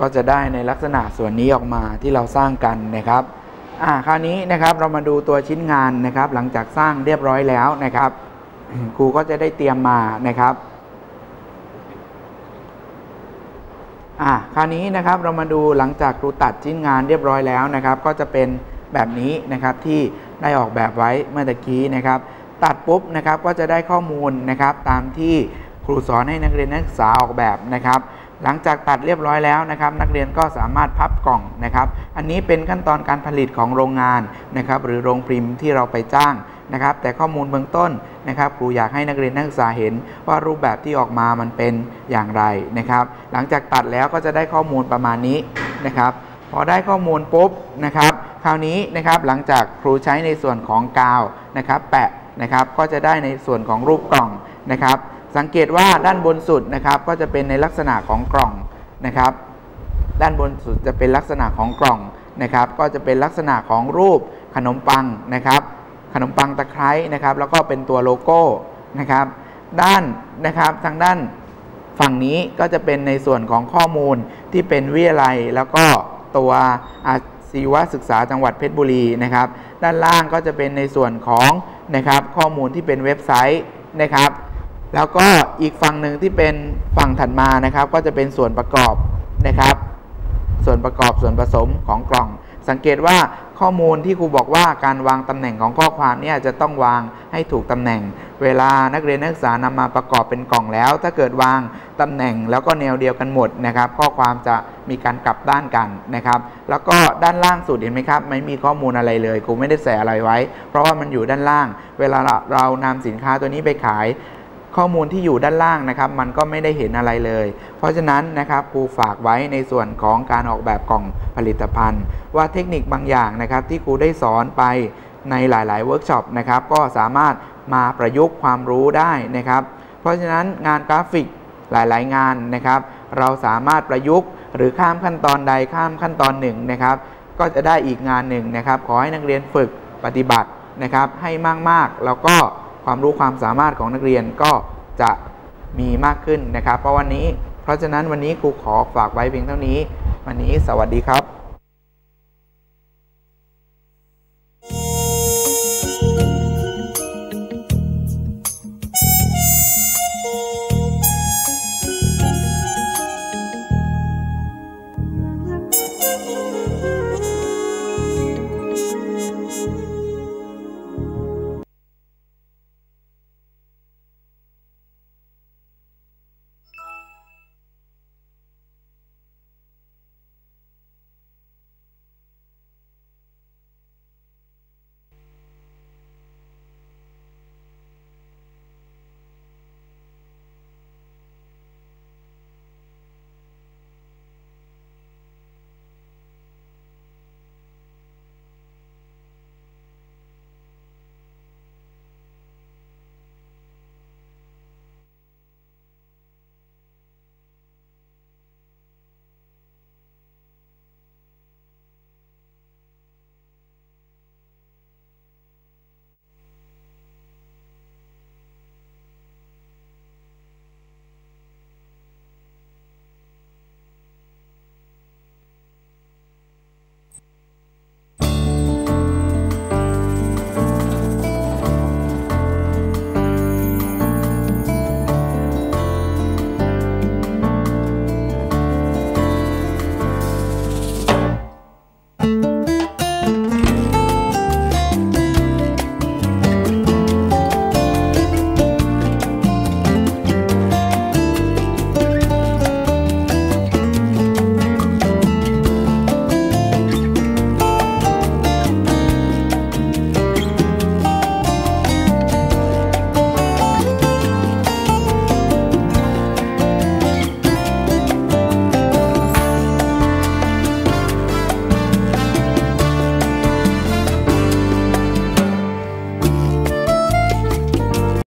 ก็จะได้ในลักษณะส่วนนี้ออกมาที่เราสร้างกันนะครับอ่าคราวนี้นะครับเรามาดูตัวชิ้นงานนะครับ หลังจากสร้างเรียบร้อยแล้วนะครับ ครูก็จะได้เตรียมมานะครับอ่าคราวนี้นะครับเรามาดูหลังจากครูตัดชิ้นงานเรียบร้อยแล้วนะครับ ก็จะเป็นแบบนี้นะครับที่ได้ออกแบบไว้เมื่อตะกี้นะครับ ตัดปุ๊บนะครับก็จะได้ข้อมูลนะครับ ตามที่ครูสอนให้นักเรียนนักศึกษาออกแบบนะครับ หลังจากตัดเรียบร้อยแล้วนะครับ นักเรียนก็สามารถพับกล่องนะครับ อันนี้เป็นขั้นตอนการผลิตของโรงงานนะครับ หรือโรงพิมพ์ที่เราไปจ้างนะครับ แต่ข้อมูลเบื้องต้นนะครับครูอยากให้นักเรียนนักศึกษาเห็นว่ารูปแบบที่ออกมามันเป็นอย่างไรนะครับ หลังจากตัดแล้วก็จะได้ข้อมูลประมาณนี้นะครับ พอได้ข้อมูลปุ๊บนะครับ คราวนี้นะครับหลังจากครูใช้ในส่วนของกาวนะครับ แปะนะครับก็จะได้ในส่วนของรูปกล่องนะครับ สังเกตว่าด้านบนสุดนะครับก็จะเป็นในลักษณะของกล่องนะครับ ด้านบนสุดจะเป็นลักษณะของกล่องนะครับ ก็จะเป็นลักษณะของรูปขนมปังนะครับ ขนมปังตะไคร้นะครับ แล้วก็เป็นตัวโลโก้นะครับ ด้านนะครับทางด้านฝั่งนี้ก็จะเป็นในส่วนของข้อมูลที่เป็นวิทยาลัยแล้วก็ตัวอาชีวศึกษาจังหวัดเพชรบุรีนะครับ ด้านล่างก็จะเป็นในส่วนของนะครับข้อมูลที่เป็นเว็บไซต์นะครับ แล้วก็อีกฝั่งหนึ่งที่เป็นฝั่งถัดมานะครับ ก็จะเป็นส่วนประกอบนะครับ ส่วนประกอบส่วนผสมของกล่อง สังเกตว่าข้อมูลที่ครูบอกว่าการวางตำแหน่งของข้อความเนี่ยจะต้องวางให้ถูกตำแหน่ง เวลานักเรียนนักศึกษานำมาประกอบเป็นกล่องแล้ว ถ้าเกิดวางตำแหน่งแล้วก็แนวเดียวกันหมดนะครับ ข้อความจะมีการกลับด้านกันนะครับ แล้วก็ด้านล่างสุดเห็นไหมครับ ไม่มีข้อมูลอะไรเลยครูไม่ได้ใส่อะไรไว้ เพราะว่ามันอยู่ด้านล่าง เวลาเรานำสินค้าตัวนี้ไปขาย ข้อมูลที่อยู่ด้านล่างนะครับ มันก็ไม่ได้เห็นอะไรเลย เพราะฉะนั้นนะครับครูฝากไว้ในส่วนของการออกแบบกล่องผลิตภัณฑ์ ว่าเทคนิคบางอย่างนะครับ ที่ครูได้สอนไปในหลาย ๆ เวิร์กช็อปนะครับ ก็สามารถมาประยุกต์ความรู้ได้นะครับ เพราะฉะนั้นงานกราฟิกหลาย ๆ งานนะครับ เราสามารถประยุกต์ หรือข้ามขั้นตอนใดข้ามขั้นตอนหนึ่งนะครับ ก็จะได้อีกงานหนึ่งนะครับ ขอให้นักเรียนฝึกปฏิบัตินะครับ ให้มาก ๆ แล้วก็ ความรู้ความสามารถของนักเรียนก็จะมีมากขึ้นนะครับ เพราะวันนี้ เพราะฉะนั้นวันนี้ครูขอฝากไว้เพียงเท่านี้ วันนี้สวัสดีครับ